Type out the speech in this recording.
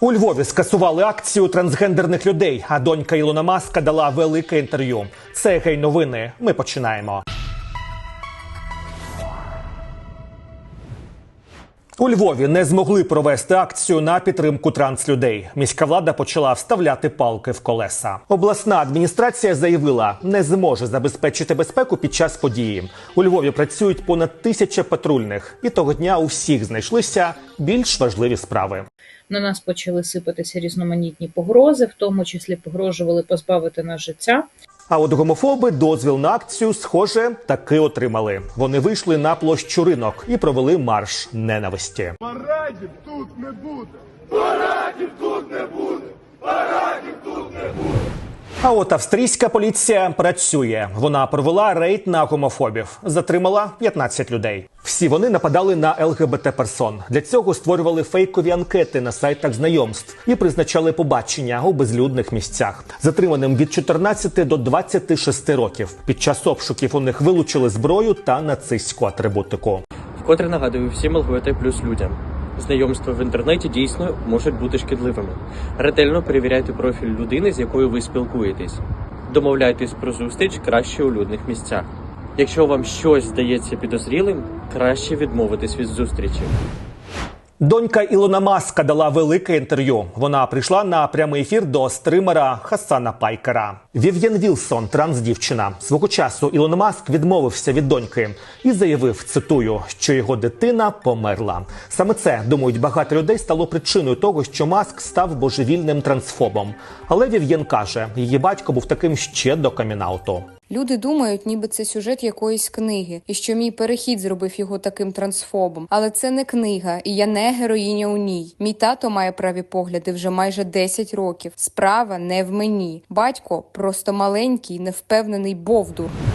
У Львові скасували акцію трансгендерних людей. А донька Ілона Маска дала велике інтерв'ю. Це гей новини. Ми починаємо. У Львові не змогли провести акцію на підтримку транслюдей. Міська влада почала вставляти палки в колеса. Обласна адміністрація заявила, не зможе забезпечити безпеку під час події. У Львові працюють понад тисяча патрульних, і того дня у всіх знайшлися більш важливі справи. На нас почали сипатися різноманітні погрози, в тому числі погрожували позбавити нас життя. А от гомофоби дозвіл на акцію, схоже, таки отримали. Вони вийшли на площу ринок і провели марш ненависті. Парадів тут не буде. А от австрійська поліція працює. Вона провела рейд на гомофобів, затримала 15 людей. Всі вони нападали на ЛГБТ персон. Для цього створювали фейкові анкети на сайтах знайомств і призначали побачення у безлюдних місцях. Затриманим від 14 до 26 років. Під час обшуків у них вилучили зброю та нацистську атрибутику. Вкотре нагадую всім ЛГБТ плюс людям. Знайомства в інтернеті дійсно можуть бути шкідливими. Ретельно перевіряйте профіль людини, з якою ви спілкуєтесь. Домовляйтесь про зустріч краще у людних місцях. Якщо вам щось здається підозрілим, краще відмовитись від зустрічі. Донька Ілона Маска дала велике інтерв'ю. Вона прийшла на прямий ефір до стримера Хасана Пайкера. Вів'ян Вілсон, трансдівчина. Свого часу Ілон Маск відмовився від доньки і заявив, цитую, що його дитина померла. Саме це думають багато людей стало причиною того, що Маск став божевільним трансфобом. Але Вів'ян каже, її батько був таким ще до камінауту. Люди думають, ніби це сюжет якоїсь книги, і що мій перехід зробив його таким трансфобом. Але це не книга, і я не героїня у ній. Мій тато має праві погляди вже майже 10 років. Справа не в мені. Батько просто маленький, невпевнений бовдур.